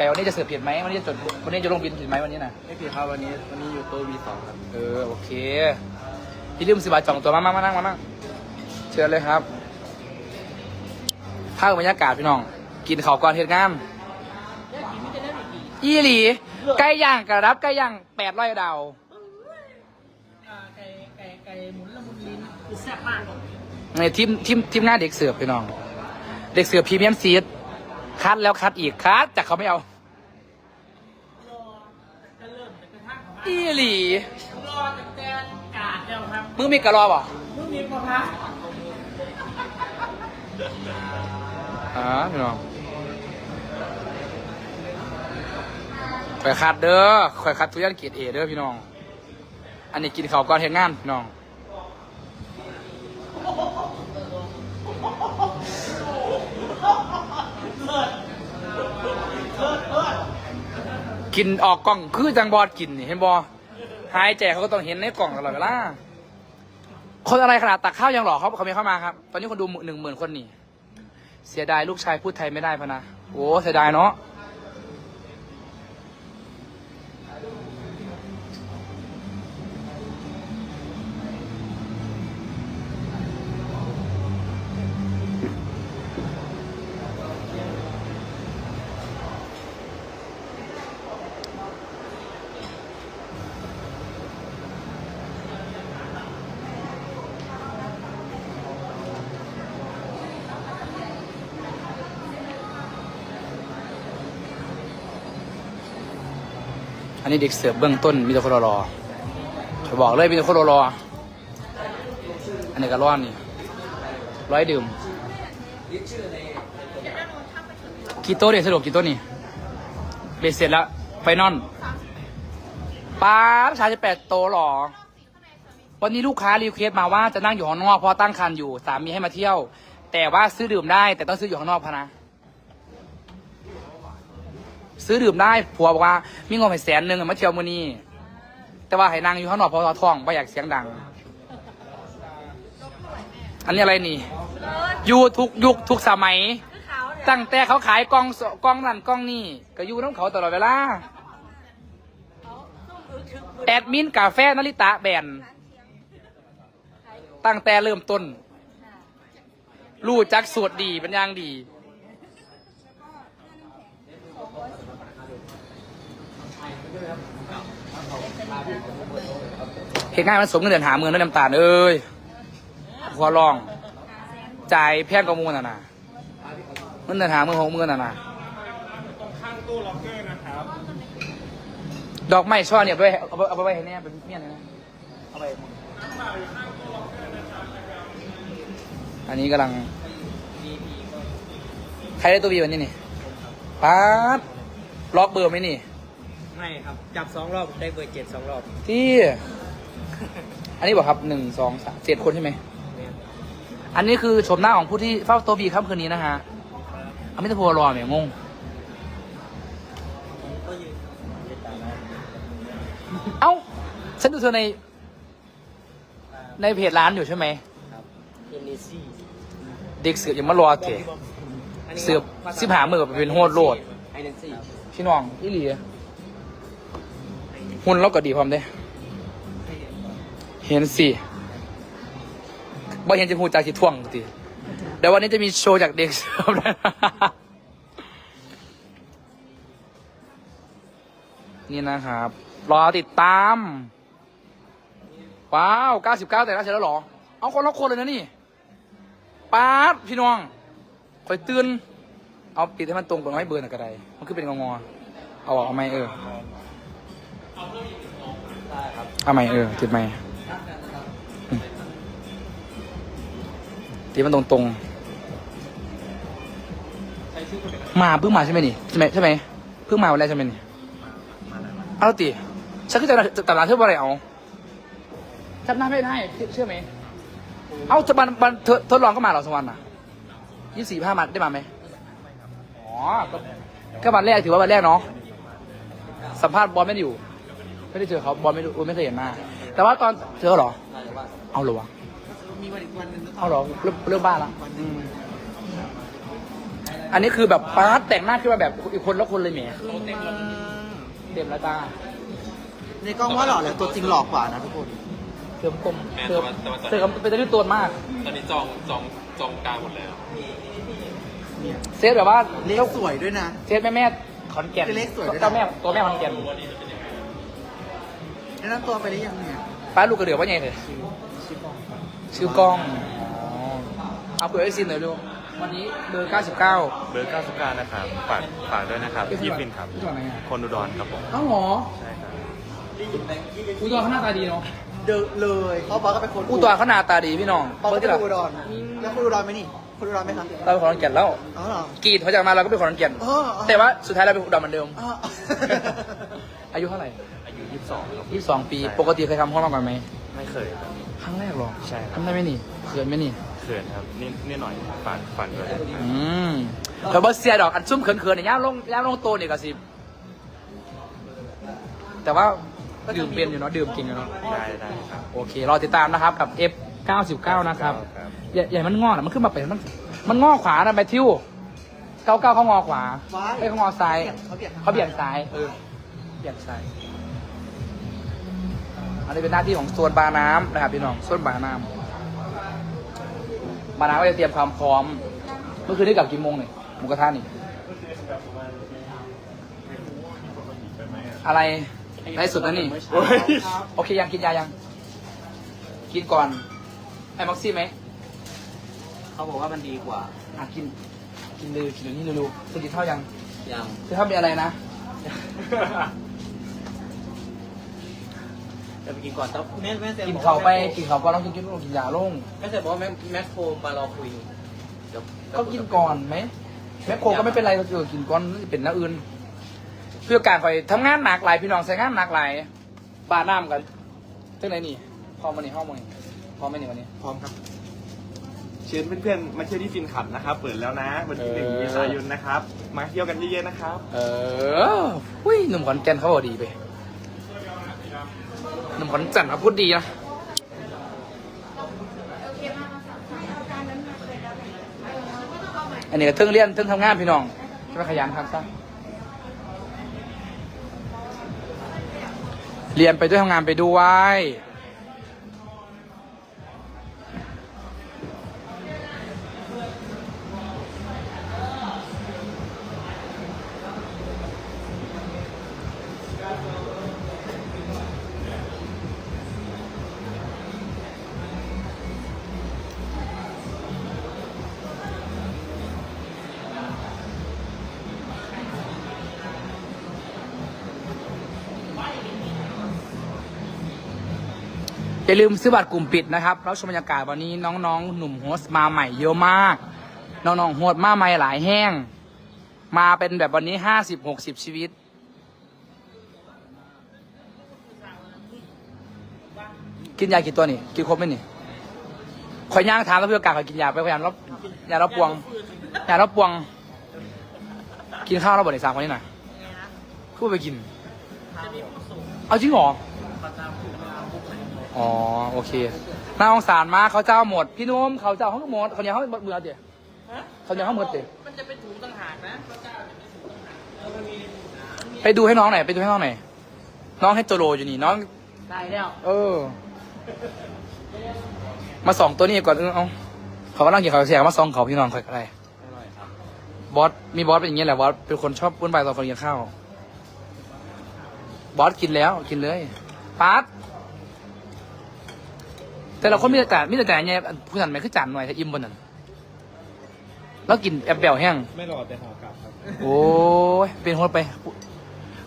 แต่วันนี้จะเสิร์ฟผิดไหมวันนี้จะจดวันนี้จะลงบินผิดไหมวันนี้นะไม่ผิดครับวันนี้วันนี้อยู่โต๊ะ V2 ครับเออโอเคพี่ลืมสิบาทจองตัวมามามานั่งมานั่งเชิญเลยครับภาพบรรยากาศพี่น้อง กินข้าวก่อนเฮ็ดงานอีหลีไก่ย่างกระรับไก่ย่างแปดร้อยดาวไก่ไก่ไก่หมุนละมุนลิ้นคือแซ่บมากในทีมทีมทีมงานเด็กเสือพี่น้อง เด็กเสือพรีเมียมซีดคัดแล้วคัดอีกคัดจากเขาไม่เอา รอจะเริ่มจะกระทั่งข องอีหลีรอจะแตนกาดแล้วครับมึงมีกระรอบ่มึงมีปะครับอ่าพี่น้องข่อยคัดเด้อข่อยคัดทุเรียนเกียรดเอเด้อพี่น้อง อันนี้กินข้าวก่อนเฮ็ดงานพี่น้อง กินออกกล่องคือจังบอดกินนี่เห็นบอหายใจเขาก็ต้องเห็นในกล่องตลอดเวลาคนอะไรขนาดตักข้าวยังหล่อเขาเขาไม่เข้ามาครับ ตอนนี้คนดูหนึ่งหมื่นคนนี่ เสียดายลูกชายพูดไทยไม่ได้พะนะ โอ้เสียดายเนาะ อันนี้เด็กเสิร์ฟเบื้องต้นมีแต่คนรอๆเขาบอกเลยมีแต่คนรอๆอันนี้ก็ร้อนนี่ร้อยดื่มกี่โต๊ะเนี่ยสรุปกี่โต๊ะนี่เบ็ดเสร็จแล้วไฟนอลป้าชายจะแปดโต๊ะหรอ วันนี้ลูกค้ารีเควสต์มาว่าจะนั่งอยู่ข้างนอกเพราะตั้งคันอยู่สามีให้มาเที่ยว แต่ว่าซื้อดื่มได้แต่ต้องซื้ออยู่ข้างนอกพะนะ ซื้อดื่มได้ผัวบอกว่ามีเงินไปแสนหนึ่งอะมาเที่ยวมื้อนี้แต่ว่าให้นางอยู่ข้างนอกเพอท้องไม่อยากเสียงดัง อันนี้อะไรนี่อยู่ทุกยุคทุกสมัยตั้งแต่เขาขายกล้องสกล้องนั่นกล้องนี่ก็อยู่น้ำเขาตลอดเวลาแอดมินกาแฟนาริตะแบนตั้งแต่เริ่มต้น รู้จักสูตรดีเป็นอย่างดี เหตุงานมันสมเงินเดือนหาเมืองด้วยน้ำตาลเอ้ยหัวลองจ่ายแพงกว่าหมูน่ะนะเงินเดือนหาเมืองหกเมืองน่ะนะข้างตู้ล็อกเกอร์นะครับดอกไม้ช่อเนี่ยไปเอาไปเอาไปไว้ให้แน่เป็นเมียนนะเอาไปอันนี้กำลัง ใครได้ตัวบีวันนี้นี่ป๊าดล็อกเบอร์ไหมนี่ ไม่ครับ จับสองรอบ ได้เบอร์เจ็ดสองรอบ ที่ อันนี้บอกครับหนึ่งสองสามเจ็ดคนใช่ไหม อันนี้คือชมหน้าของผู้ที่เฝ้าโตบีค่ำคืนนี้นะฮะอาม่ต้องพัวรอเนี่ยงง เอ้า ฉันดูเธอใน ในเพจร้านอยู่ใช่ไหมเด็กเสือบยังมารอเถอะเสือบสิบหามือแบบเป็นโหดโลดไอเนซี่พี่น้องอีหลีหุ่นเราก็ดีพร้อมเด้ เห็นสิบ่เห็นจะพูดจากที่ท่วงติเดี๋ยววันนี้จะมีโชว์จากเด็กเสิร์ฟนะนี่นะครับ รอติดตาม ว้าว 99 แต่ละเสร็จแล้วหรอ เอาคนละคนเลยนะนี่ป๊าดพี่น้องคอยตื่นเอาปิดให้มันตรงกับไม้เบอร์หน่อยก็ได้มันคือเป็นงองอเอาออกเอาไหมเออ เอาไหมเออติดไหม ติดมันตรงตรงๆมาเพิ่งมาใช่ไหมนี่ใช่ไหมใช่ไหมเพิ่งมาวันแรกใช่ไหมนี่เอาแล้วติฉันก็จะตัดร้านเธอบ่อะไรเอาจำหน้าไม่ได้เชื่อไหมเอาจะบันบันเธอทดลองก็มาเหรอสกวันอะยี่สี่ห้ามาได้มาไหมอ๋อก็ก็วันแรกถือว่าวันแรกเนาะสัมภาษณ์บอลไม่ได้อยู่ ไม่ได้เจอเขาบอลไม่รู้ไม่เคยเห็นหน้าแต่ว่าตอนเจอเหรอ เอาหรอวะ วันอีกวันหนึ่งเอาเหรอเรื่องเรื่องบ้านละอืมอันนี้คือแบบป้าดแต่งหน้าขึ้นมาแบบอีกคนละคนเลยแหมเต็มแล้วจ้าในกล้องว่าหล่อแล้วตัวจริงหลอกกว่านะทุกคนเติมกลมแม่เติมแต่ว่าแต่ว่าเติมเป็นตัวที่ตัวมาก ตอนนี้จองจองจองกลางหมดแล้วเซตแบบว่าเลขสวยด้วยนะ เซตแม่แม่ขอนแก่นคือเลขสวยด้วยนะ เจ้าแม่ตัวแม่ขอนแก่นแนะนำตัวไปได้ยังเนี่ยป้าลูกกระเดือกว่าไงเลย ชื่อกล้องอ๋อเอาเผื่อไอ้ซินหน่อยดูวันนี้เบอร์ 99 เบอร์ 99 นะครับ ฝากฝากด้วยนะครับยิปฟินครับที่จังหวัดไหนอะคนอุดรครับผม เอ้าเหรอใช่ครับ อุดรเขาหน้าตาดีเนาะเดอะเลยเขาบอกก็เป็นคนอุดรเขาหน้าตาดีพี่น้องบอกเบอก็ร์เป็ที่นเราอุดรแล้วคุณอุดรไหมนี่คุณอุดรไหมครับเราเป็นคนขอนแก่นแล้วอ๋อเหรอกรีดเขาจากมาเราก็เป็นคนขอนแก่น อ๋ออ๋อแต่ว่าสุดท้ายเราเป็นอุดรเหมือนเดิม อ๋อ อายุเท่าไหร่อายุ 22 ครับยี่สองปีใช่ปกติเคยทำห้องมาก่อนไหมไม่เคยครับ ครั้งแรกหรอใช่ครับ ทำได้ไหมนี่เขินไหมนี่เขินครับนี่นี่หน่อยฝากฝากด้วยอืมแต่ว่าเสียดอกอันซุ่มเขินๆเนี่ยย่าลงย่าลงโตเนี่ยก็สิแต่ว่าดื่มเป็นอยู่เนาะดื่มเก่งอยู่เนาะได้ได้ครับโอเครอติดตามนะครับกับ F 99นะครับครับอย่าอย่าให้มันงอนะมันขึ้นมาเป็นมันมันงอขวานะแมทธิวเก้าเก้าเขางอขวาว้ายไม่เขางอซ้ายเขาเบียดเขาเบี่ยงซ้ายเออเบี่ยงซ้าย อันนี้เป็นหน้าที่ของโซนบาน้ำนะครับพี่น้องโซนบาน้ำบาน้ำก็จะเตรียมความพร้อม เมื่อคืนได้กลับกี่โมงเนี่ยหมูกระทะนี่ อะไรได้สุดแล้วนี่ โอเคยังกินยายัง กินก่อน ไอ้ม็อกซี่ไหม เขาบอกว่ามันดีกว่า อะกิน กินเลยกินเดี๋ยวนี้เร็วๆจะกินข้าวยัง ยังจะข้าวเป็นอะไรนะ จะไปกินก่อนแต่แม่แม่เซนกินบอกเขาว่ไปกินเขาก็ต้องกินกินลงกินยาลงแม่เซนบอกว่าแม่แม่โครมารอคุยเดี๋ยวก็กินก่อนไหมแม่โคก็ไม่เป็นไรเราเออกินก่อนมันจะเป็นน้าอื่น เพื่อการคอยทำงานหนักหลายพี่น้องใช้งานหนักหลายบาน้ำกันจังไหนนี่พร้อมมานี่ห้องมานี่พร้อมไหมนี่วันนี้ พร้อมครับเชิญเพื่อนๆมาเที่ยวที่ฟินขับนะครับ เปิดแล้วนะ วันที่หนึ่งเออเมษายนนะครับ มาเที่ยวกันเยอะๆนะครับ เออหุ้ยหนุ่มขอนแก่นเขาบอกดีไป หนุ่มขอนแก่นมาพูดดีนะอันนี้ก็เทิงเรียนเทิงทำงานพี่น้องจะไปขยันครับซะเรียนไปด้วยทำงานไปด้วย อย่าลืมซื้อบัตรกลุ่มปิดนะครับรับชมบรรยากาศวันนี้น้องๆ หนุ่มโฮสต์มาใหม่เยอะมาก น้องๆโฮสต์มาใหม่หลายแห้ง มาเป็นแบบวันนี้ห้าสิบหกสิบชีวิต กินยากี่ตัวนี่กินครบไหมนี่ขอยย่างถามแล้วเพื่อการขอยกินยาไปขอยยารับยารับปวงยารับปวง กินข้าวแล้วบ่ได้สามคนนี้หน่อยคู่ไปกิน เอาจริงเหรอ อ๋อโอเคน่าสงสารมากเขาเจ้าหมด พี่นุ่มเขาเจ้าเขาหมดเขาเนี่ยเขาเบื่อเดี๋ยวเขาเนี่ยเขาหมดเดี๋ยวมันจะเป็นถุงต่างหากนะไปดูให้น้องหน่อยไปดูให้น้องหน่อยน้องให้โจโรอยู่นี่น้องได้แล้วเออ มาส่องตัวนี้ก่อนเออเอาเขากำลังกินเขาวเสียมาส่องเขาพี่น้องคอยอะไรบอสมีบอสเป็นอย่างนี้แหละบอสเป็นคนชอบวุ่นวายตอนคนกินข้าวบอสกินแล้วกินเลยปาร์ต แต่เราคนมีแต่แต่มีแต่แต่เนี่ยผู้สันไม่คือจานหน่อยถ้าอิ่มบนนั้นแล้วกินแอบเบลแห้ง ไม่รอแต่หอกลับครับโอ้ยเป็นโฮสต์ไป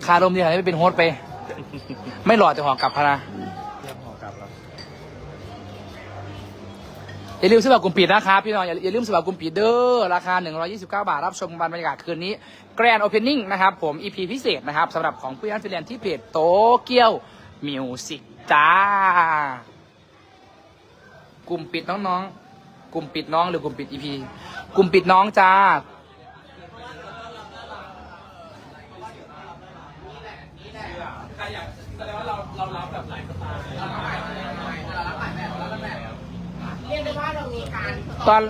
คาลมดีขนาดนี้ไม่เป็นโฮสต์ไป ไม่หล่อแต่หอกลับพะนะเรียกหอกลับแล้วอย่าลืมซื้อบัตรกลุ่มปิดนะครับพี่น้องอย่าอย่าลืมซื้อบัตรกลุ่มปิดเด้อราคา 129 บาท รับชมบรรยากาศคืนนี้แกรนด์โอเพนนิ่งนะครับ ผม EP พิเศษนะครับสำหรับของผู้ยันฟิแลนด์ที่เพจโตเกียวมิวสิกจ้า กลุ่มปิดน้องๆ กลุ่มปิดน้องหรือกลุ่มปิด EP กลุ่มปิดน้องจ้า เรียนได้ว่าเรามีการตอน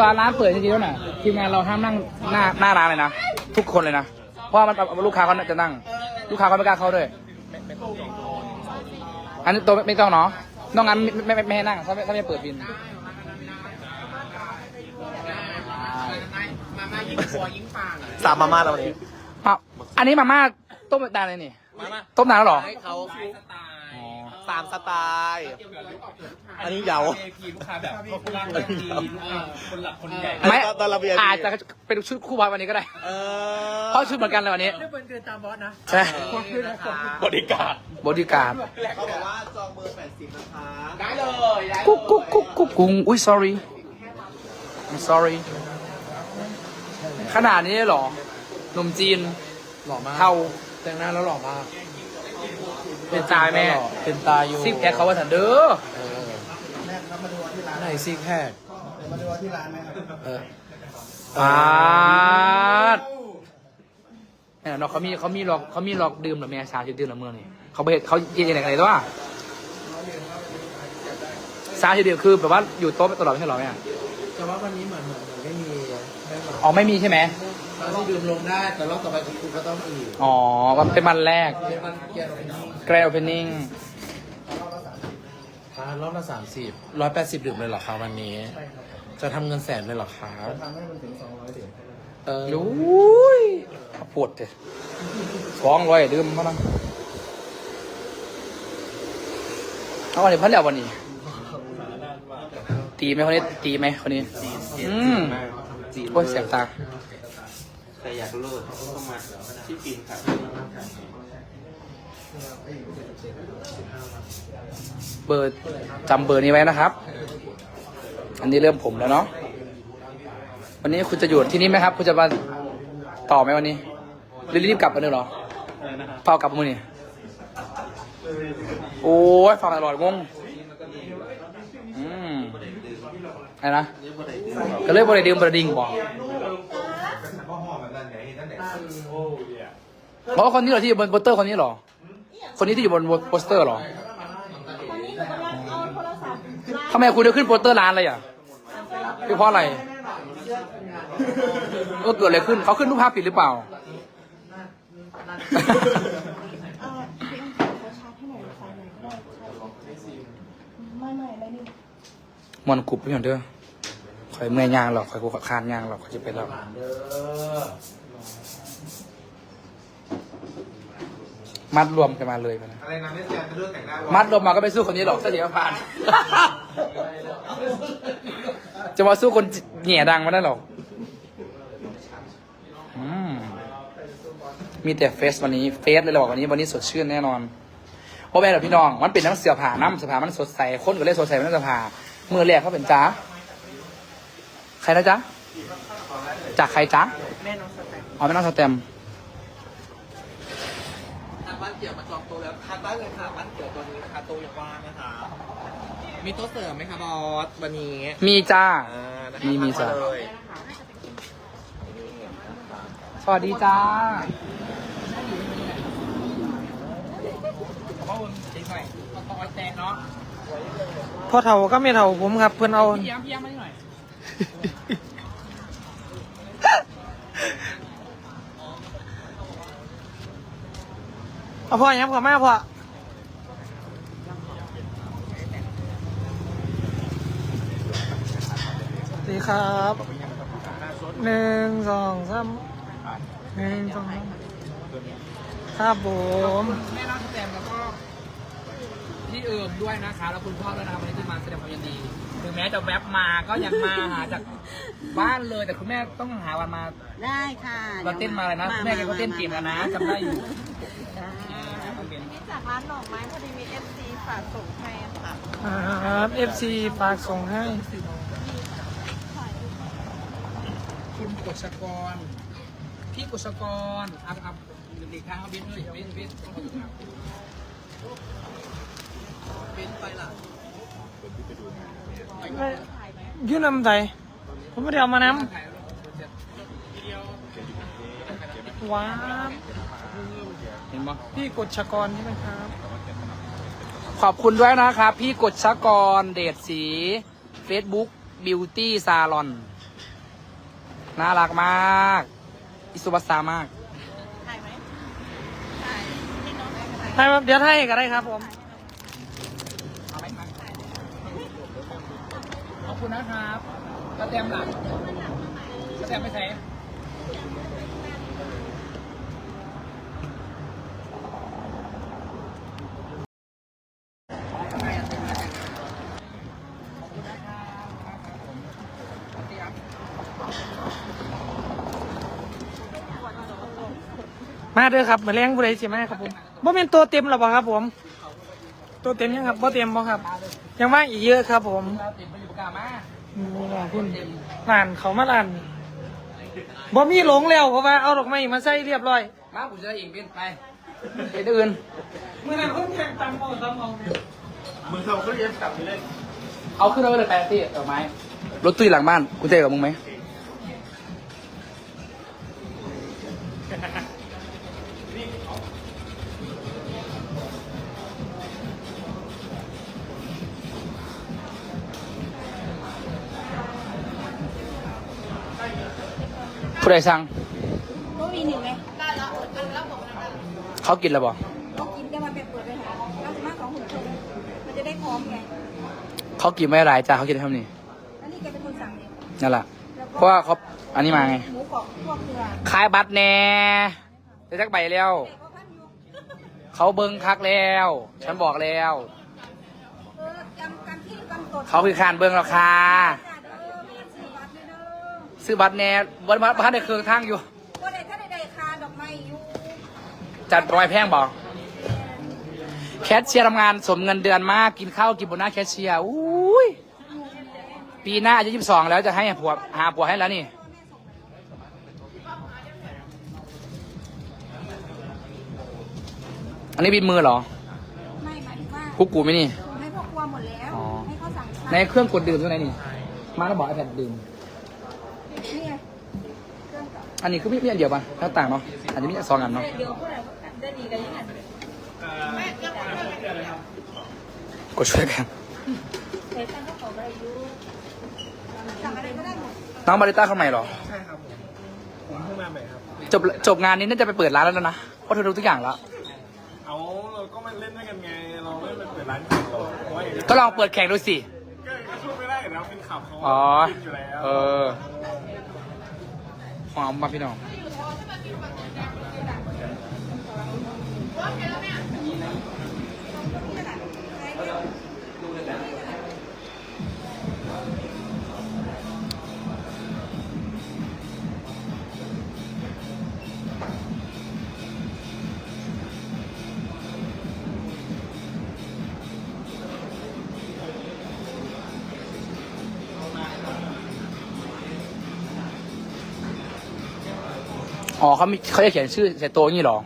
ตอนร้านเปิดจริงๆแล้วน่ะทีมงานเราห้ามนั่งหน้าหน้าร้านเลยนะ ทุกคนเลยนะ เพราะว่ามันลูกค้าเขาจะนั่ง ลูกค้าเขาไม่กล้าเข้าด้วยอันนี้ตัวไม่ไม่ต้องเนาะ นอกงั้นไม่ไม่ไม่ไม่ให้นั่งถ้าไม่ถ้าไม่เปิดบินสามมาม่าแล้ววันนี้อะอันนี้มาม่าต้มนานเลยนี่ต้มนานแล้วเหรอ ให้เขา สามสไตล์ อันนี้เหยา ลูกค้าแบบร่างดีลูกค้าคนหลักคนใหญ่ไม่ตอนเรา VIP อาจจะเป็นชุดคู่บอลวันนี้ก็ได้ เออเพราะชุดเหมือนกันเลยวันนี้ไม่เป็นเกินตามบอสนะใช่บริการบอดี้การ์ดเขาบอกว่าจองเบอร์80นะคะได้เลยกุ๊กกุ๊กกุ๊กกุ๊กกุ๊งอุ้ย sorry I'm sorry ขนาดนี้เลยเหรอหนุ่มจีนหล่อมากเทาแต่งหน้าแล้วหล่อมาก เป็นตายแม่ เป็นตาอยู่ซิกแพคเขาว่าสันเด้อไหนซิกแพคเออปาดเนี่ยเนาะเขามีเขามีหลอกเขามีหลอกดื่มเหรือแม่ชาจะดื่มเหรือเมื่อนี่เขาไปเฮ็ดเขาเย็นยังไงตัวว่าชาจะดื่มคือแบบว่าอยู่โต๊ะตลอดไม่ใช่เหรอแม่แต่ว่าวันนี้เหมือนเหมือนเหมือนไม่มีไม่มาอ๋อไม่มีใช่ไหมเราที่ดื่มลงได้แต่รอบต่อไปคุณก็ต้องอีกอ๋อวันเป็นวันแรกเป็นมันเกียร์เป็นนี่ แกรโอเพนนิ่งอ่ารอบละสามสิบร้อยแปดสิบดื่มเลยเหรอคะวันนี้จะทำเงินแสนเลยเหรอคะทำให้มันถึงสองร้อยดื่มเอออุ้ยปวดเลยฟ้องร้อยดื่มมานั่งเอาวันนี้พันแล้ววันนี้ ตีไหมคนนี้ตีไหมคนนี้ อืมโอ้ยเสียบตา ใครอยากเลิกต้องมาที่ฟินครับ เบอร์จำเบอร์นี้ไว้นะครับ อันนี้เริ่มผมแล้วเนาะวันนี้คุณจะอยู่ที่นี่ไหมครับ คุณจะมาต่อไหมวันนี้หรือรีบกลับกันเลยเหรอเฝ้ากลับมือนี่โอ้ยฟังอร่อยงงอืมอะไรนะก็เลยบริดื่มบริดิ่งบอกเพราะว่าคนนี้เหรอที่อยู่บนโปสเตอร์คนนี้เหรอ คนนี้ที่อยู่บนโปสเตอร์เหรอตอนนี้หนูกำลังเอาโทรศัพท์ร้านทำไมคุณจะขึ้นโปสเตอร์ร้านเลยอะคือเพราะอะไรก็เกิดอะไรขึ้นเขาขึ้นรูปภาพผิดหรือเปล่า เอ่อพี่อังขอเขาชาร์จให้หน่อยไฟหน่อยก็ได้ไม่ไม่ไม่นี่มวนกรุบพี่หอนเด้อคอยเมื่อยยางหรอกคอยกูคานยางหรอกคอยจะไปแล้ว มัดรวมกันมาเลยไปนะอะไรนะแม่แจมจะเลือกแต่งหน้ามัดรวมมาก็ไปสู้คนนี้หรอกเสถียรผ่าน จะมาสู้คนเหนียดังไม่ได้หรอกอืมมีแต่เฟสวันนี้เฟสเลยเราบอกวันนี้วันนี้สดชื่นแน่นอนเพราะแม่เราพี่น้อง มันเป็นน้ำเสือผ่าน้ำเสือผ่ามันสดใสคนก็เลยสดใสมันน้ำเสือผ่ามือแรกเขาเป็นจ้าใครนะจ๊ะจากใครจ๊ะแม่น้องสแตมอ๋อแม่น้องสแตม ทางบ้านเกี่ยวมา จองโต๊ะแล้วทานได้เลยค่ะบ้านเกี่ยวตัวนี้นะคะโต๊ะยังว่างนะคะ มีโต๊ะเสริมไหมคะบอสวันนี้มีจ้า อ่านะคะมีมีจ้ะทักาเลยสวัสดีจ้าพอเท่าก็ไม่เท่าผมครับ เพื่อนเอา พี่ย้ำพี่ย้ำมาหน่อย เอาพ่อย้ำขอแม่พ่อสวัสดีครับหนึ่งสองสามหนึ่งสองสามครับผมแม่น้องสแตมแล้วก็พี่เอิมด้วยนะคะแล้วคุณพ่อด้วยนะครับวันนี้ที่มาแสดงความยินดีถึงแม้จะแวบมาก็ยังมาหาจากบ้านเลยแต่คุณแม่ต้องหาวันมาได้ค่ะเราเต้นมาเลยนะ แม่แกก็เต้นเก่งแล้วนะจำได้อยู่นี่ จากร้านดอกไม้พอดีมีเอฟซีฝากส่งให้ค่ะครับ FC ฝากส่งให้คุณกฤษกร พี่กฤษกรครับครับหลีกทางเขาบินเลยบินบินต้องมาอยู่ครับบินไปละยื่นนำใจผมไม่ได้เอามานถ่ายรูปำ ว้าวเห็นปะพี่กดชกรใช่ไหมครับ ขอบคุณด้วยนะครับ พี่กฤษกรเดชศรี Facebook บิวตี้ซาลอนน่ารักมาก อิสุบัสซามากใช่ครับเดี๋ยวให้ก็ได้ครับผมขอบคุณนะครับกระเตรียมหลังกระเตรียมไปใส่ เด้อครับมาเลี้ยงผู้ใดสิมาครับผมบ่เป็นตัวเต็มหรอเปล่าครับผม ตัวเต็มยังครับบ่เต็มบ่ครับ ยังว่างอีกเยอะครับ ผมเราติดไปอยู่ปากกามานี่ล่ะคุณร้านเขามาร้านบ่มีหลงแล้วเพราะว่าเอาดอกไม้มาใส่เรียบร้อย มาผมจะได้อิงเป็นไปเป็นอื่นมื่อนั้นคนแข่งตำเอาตำเอามือเราก็เย็บกลับไปเลยเอาขึ้นรถไปเลยแปดที่ดอกไม้รถตู้อยู่หลังบ้านกูเตะกับมึงไหม ผู้ใดสั่งก็มีหนึ่งไหมเขากินแล้วบ่กินได้มาเป็นเปิดไปหาเราจะมาสองหุ่นคนมันจะได้พร้อมไงเขากินไม่หลายจ้าเขากินได้เท่านี้อันนี้แกเป็นคนสั่งเองนั่นแหละเพราะว่าเขาอันนี้มาไงหมูกรอบพวกเกลือขายบัตรแน่ได้จักใบแล้วเด็กก็พันอยู่เขาเบิ้งคักแล้ว ฉันบอกแล้ว เออจำจำที่กำกดเขาคือคานเบิ้งแล้วค่ะจ้าเด้อมีสี่บาทเลยเด้อ ซื้อบัตรแน่วันวันพันในเครื่องทางอยู่ก็ได้ถ้าได้ได้คาดอกไม้อยู่จัดรอยแพงบอกแคชเชียร์ทำงานสมเงินเดือนมากกินข้าวกินบนหน้าแคชเชียร์อุ้ยปีหน้าอายุยี่สิบสองแล้วจะให้ผัวหาผัวให้แล้วนี่ อันนี้บินมือเหรอไม่หมายถึงว่ากุ๊กกูไหมนี่ ให้พ่อครัวหมดแล้ว อ๋อ ให้เขาสั่งในเครื่องกดดื่มตรงไหนนี่ มาแล้วบอกไอแพดดื่ม นี่ไงเครื่องกับอันนี้คือไม่มีอันเดียวป่ะหน้าต่างเนาะอาจจะมีสองอันเนาะ เดี๋ยวพวกเราได้ดีกันยังไงกดช่วยกันเคยตั้งก็ขออะไรอยู่สั่งอะไรก็ได้หมดน้องบาริต้าเข้าใหม่เหรอ ใช่ครับผมผมเพิ่งมาใหม่ครับ จบจบงานนี้น่าจะไปเปิดร้านแล้วนะเพราะเธอรู้ทุกอย่างแล้ว เอาเราก็มาเล่นด้วยกันไง เราไม่ไปเปิดร้านแข่งหรอกเพราะว่าอย่างนี้ก็ลองเปิดแข่งดูสิก็ก็ช่วยไม่ได้อยู่แล้วเป็นขับเขาอ๋อ กินอยู่แล้วเออ หอมมาพี่น้อง อ๋อเขามีเขาจะเขียนชื่อใส่ตัวงนี้หรอ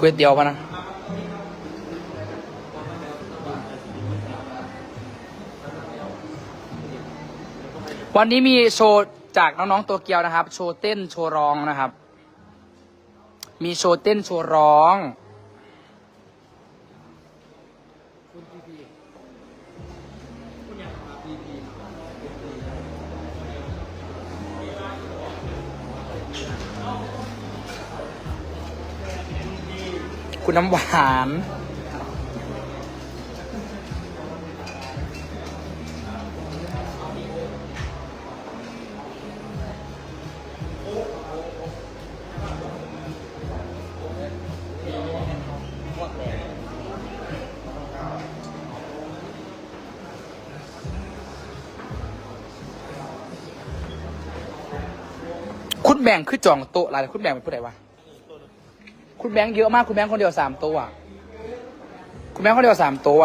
ก๋วยเตี๋ยวปะนะวันนี้มีโชว์จากน้องๆตัวเกียวนะครับ โชว์เต้นโชว์ร้องนะครับ มีโชว์เต้นโชว์ร้อง คุณน้ำหวาน คุณแบ่งคือจองโต๊ะอะไรคุณแบ่งเป็นผู้ใดวะ คุณแบงค์เยอะมากคุณแบงค์คนเดียวสามตัว คุณแบงค์คนเดียวสามตัว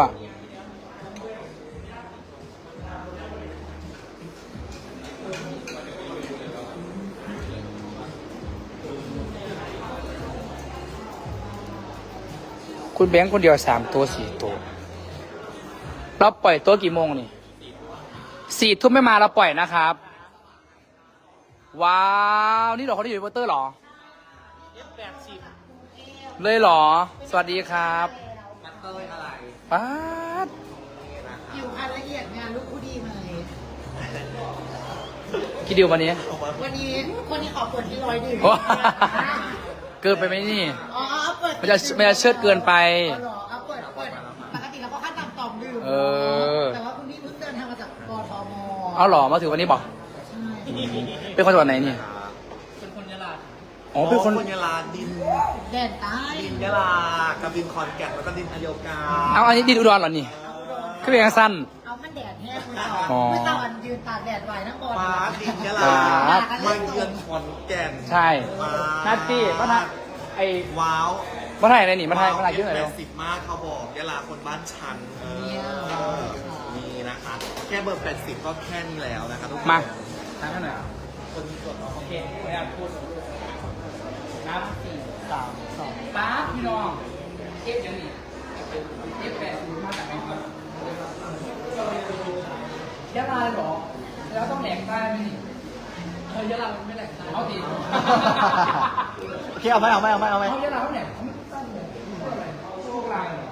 คุณแบงค์คนเดียวสามตัวสี่ตัว เราปล่อยตัวกี่โมงนี่สี่ทุ่มไม่มาเราปล่อยนะครับ ว้าว นี่เราเขาที่อยู่เวอร์เตอร์หรอเแปดสิบ ลยเหรอ สวัสดีครับมัตเตอร์อะไรป๊าดอยู่รายละเอียดงานลูกผู้ดีไหมกี่ดิววันนี้ วันนี้คนที่ขอเปิดที่ร้อยดื่มว้า เกินไปไหมนี่ อ๋อเอาเปิดมันจะมันจะเชิดเกินไปอ๋อเหรอเอาเปิดเปิดปกติเราก็ขั้นต่ำต่อมดื่มเออ แต่ว่าคุณนี่เพิ่งเดินทางมาจากกทมเอาเหรอมาถึงวันนี้บอก ใช่เป็นคนจังหวัดไหนนี่เป็นคนยะลา อ๋อเป็นคน ยะลาดินแดนใต้ดินยะลากับดินคอนแก่นแล้วก็ดินอโยกาเอาอันนี้ดินอุดรเหรอนี่ก็เป็นสั้น เอามันแดดแห้งเลยอ๋อไม่ต้องอันยืนตากแดดไหวทั้งบอลฟ้าดินยะลาครับมาเยือนขอนแก่นใช่นัตตี้มาถ่ายไอ้ว้าวมาถ่ายอะไรนี่มาถ่ายมาถ่ายเยอะหน่อยแปเร็วดสิบมากเขาบอกยะลาคนบ้านฉันเออนี่นะคะแค่เบอร์แปดสิบก็แค่นี้แล้วนะคะทุกคนมาถ่ายให้หน่อยโอเคพยายามพูด นับสี่สามสองป้าพี่น้องเอฟยังนี่เอฟแปดศูนย์มาจากไหนครับยะลาเหรอแล้วต้องแหลกใต้ไหมนี่เออยะลามันไม่แหลกใต้เอาดีโอเคเอาไหมเอาไหมเอาไหมเอาไหมเขายะลาเขาแหลกเขาไม่ใต้เลยโชคลางเหรอ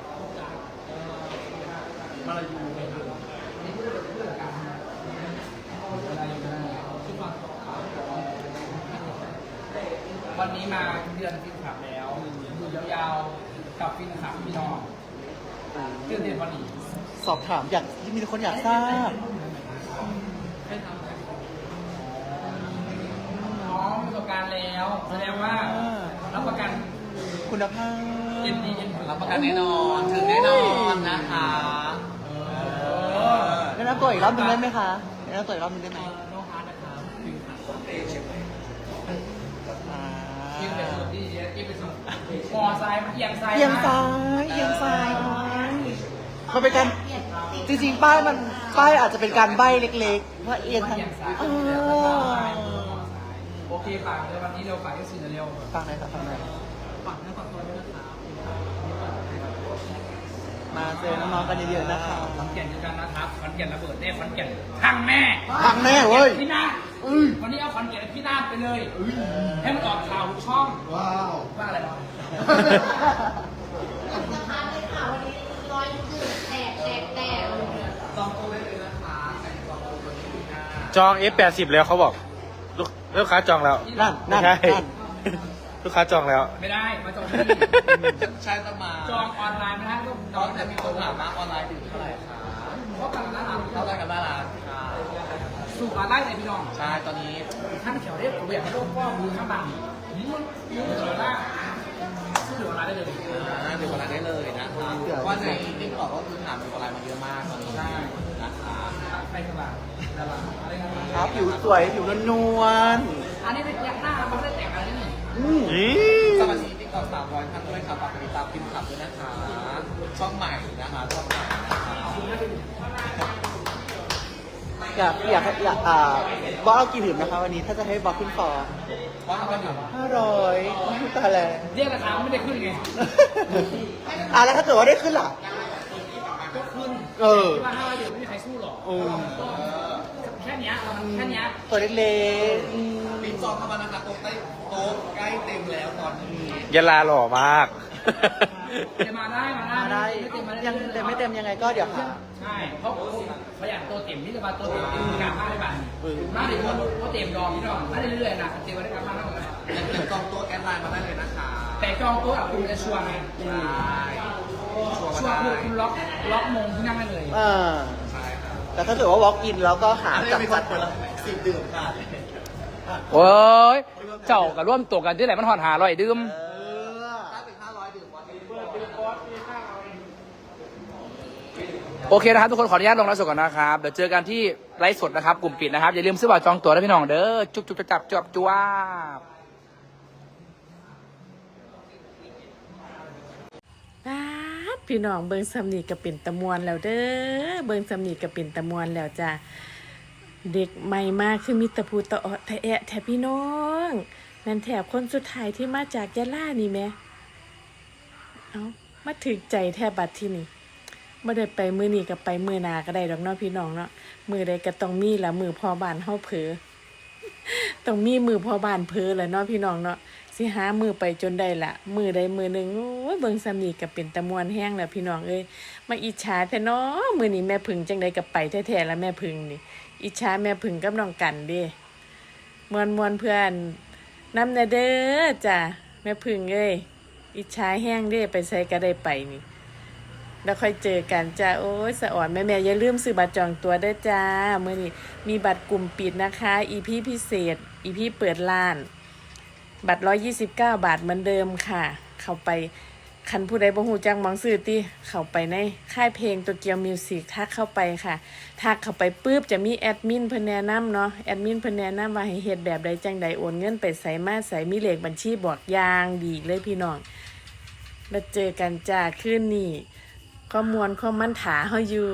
มาลายูไหมครับนี่เพื่อนเพื่อนกันนะมาลายูนะทุกฝั่ง วันนี้มาเดือนฟินขับแล้วอยู่ยาวๆกับฟินขับพี่น้องตื่นเต้นวันนี้สอบถามอยากมีคนอยากทราบน้องประสบการณ์แล้วแสดงว่ารับประกันคุณภาพเอ็นดีเอ็นผลรับประกันแน่นอนถึงแน่นอนนะคะแนะนำตัวอีกรอบหนึงได้ไหมคะแนะนำตัวอีกรอบหนึงได้ไหมน้องฮาร์ดนะครับฟินขับอ่า ยิงไปสุดที่ยิงไปสุดมอซ้ายเอียงซ้ายเอียงซ้ายเอียงซ้ายมันเป็นการจริงๆ ป้ายมันป้ายอาจจะเป็นการใบ้เล็กๆ ว่าเอียงทางเอียงซ้ายอ๋อโอเคฝากเลยวันนี้เร็วฝากที่สุดเร็วฟังหน่อยครับฟังหน่อยฝากเนื้อฝากตัวด้วยนะครับมาเจอน้องๆกันเยอะๆนะคะขอนแก่นเจอกันนะครับขอนแก่นระเบิดแน่ขอนแก่นพังแม่ฟังแน่เว้ยพี่นาฏ วันนี้เอาขอนแก่นพี่นาฏไปเลย ให้มันออกข่าวทุกช่องว้าวว่าอะไรเนาะสำคัญเลยค่ะวันนี้ร้อยดื่มแตกแตกแตกจองตัวได้เลยนะคะใครจองตัววันที่ห้าจอง F80 แล้วเขาบอก ลูกลูกค้าจองแล้วนั่นนั่นไม่ใช่นั่น ลูกค้าจองแล้ว ไม่ได้มาจองที่ใช่จะมาจองออนไลน์ไม่ได้ต้องจตอองนแต่จะมีมีคคนนถาถามมมาว่าออนไลน์ถึงเท่าไหร่คะเพราะกันนะครัเท่าไหร่กันบ้างล่ะค่ะ สูบออนไลน์เลยพี่น้องใช่ตอนนี้ท่านเขียวเรียกผมอยากให้โลกพ่อมือข้างบังมือมือเสือล่าสู้ออนไลน์ได้เลยอ่าดูออนไลน์ได้เลยนะคะว่าในติ๊กต็อกก็คือถามดูออนไลน์มาเยอะมากตอนนี้ใช่นะคะไปสว่างดาราอะไรกันครับผิวสวยผิวนวลอันนี้เป็นยักษ์หน้ามันไม่ได้แต่งอะไรนี่ๆอืมสมาชิกติ๊กต็อกสามร้อยท่านด้วยค่ะฝากไปติดตามพิมพ์ขับด้วยนะคะช่องใหม่นะคะช่องใหม่นะคะ อยากอยากให้อยากอ่าบอสเอากี่ดื่มนะคะวันนี้ถ้าจะให้บอสขึ้นฟอร์ว่ากันอยู่ห้าร้อยตายแล้วเรียกราคาไม่ได้ขึ้นไงอะแล้วถ้าเกิดว่าได้ขึ้นล่ะก็ขึ้นเออที่ว่าห้าร้อยเดียวไม่มีใครสู้หรอกโอ้แค่เนี้ยเราแค่เนี้ยตัวเล็กๆอืมปิดจองเข้ามานะคะโต๊ะใต้โต๊ะใกล้เต็มแล้วตอนนี้ยะลาหล่อมาก จะมาได้มามาได้ได้ไม่เต็มมาได้ยังเต็มไม่เต็มยังไงก็เดี๋ยวหา ใช่เพราะเขาอยากตัวเต็มนี่จะมาตัวเต็มเป็นการมาได้บ้างมาได้ตัวตัวเต็มดองนี่ดองมาได้เรื่อยๆนะเต็มมาได้การมาได้หมดเลยยังเป็นจองโต๊ะแอดไลน์มาได้เลยนะคะแต่จองโต๊ะอะคุณจะชัวร์ไงใช่ชัวร์ชัวมาร์ได้คือคุณล็อกล็อกมงที่นั่งได้เลยอ่าใช่ครับแต่ถ้าเกิดว่า walk in แล้วก็หาอันนี้จับมีคจันดเปิดละสิบดื่มค่ะ โอ้ยเจ้ากับร่วมตัวกันที่ไหนมันหอนหาลอยดื่ม เออ ถ้าถึงห้าร้อยดื่มวันนี้ โอเคนะครับทุกคนขออนุญาตลงไลฟ์สดก่อนนะครับเดี๋ยวเจอกันที่ไลฟ์สดนะครับกลุ่มปิดนะครับอย่าลืมซื้อบัตรจองตั๋วนะพี่น้องเด้อจุ๊บจุ๊บจับจับจ้วบป๊าดพี่น้องเบิงสำนีกับเป็นตะมวนแล้วเด้อเบิงสำนีกับเป็นตะมวนแล้วจ้ะเด็กใหม่มากคือมิตรภูตะเออแทะแอะแทะพี่น้องนั่นแถบคนสุดท้ายที่มาจากยะลานี่แหม่เอามาถึกใจแทบบัดที่นี่ ไม่ได้ไปมือนี้กับไปมือนาก็ได้ดอกเนาะพี่น้องเนาะมือใดก็ต้องมีละมือพอบานเฮาเผลอต้องมีมือพอบานเผลอแหละเนาะพี่น้องเนาะสิหามือไปจนได้ละมือใดมือหนึ่งโอ้ยเบิ่งสามีกับเป็นตะมวนแห้งแล้วพี่น้องเอ้ยมาอิจฉาแท้เนาะมือนี้แม่พึ่งจังใดกับไปแท้ๆแล้วแม่พึ่งนี่ อิจฉาแม่พึ่งกับน้องกันเด้มวนมวนเพื่อนนำน่เด้อจ้ะแม่พึ่งเอ้ยอิจฉาแห้งเด้ไปใส่ก็ได้ไปนี่ แล้วค่อยเจอกันจ้าโอ้ยสะอ่อนแม่แม่อย่าลืมซื้อบัตรจองตัวเด้จ้าเมื่อนี้มีบัตรกลุ่มปิดนะคะอีพีพิเศษอีพีเปิดล้าน บัตรร้อยี่สิบเก้าบาทเหมือนเดิมค่ะ เข้าไปคันผู้ใดบ่หูจังมองซื้อติเข้าไปในค่ายเพลงตัวเกียวมิวสิกทักเข้าไปค่ะทักเข้าไปปุ๊บจะมีแอดมินเพนแนะนำเนาะแอดมินเพนแนะนำว่าให้เฮ็ดแบบใดจังใดโอนเงินไปใส่มาใส่มีเลขบัญชีบอกอย่างดีเลยพี่น้องแล้วเจอกันจ้าคืนนี้ ก็มวนความมั่นถาเฮาอยู่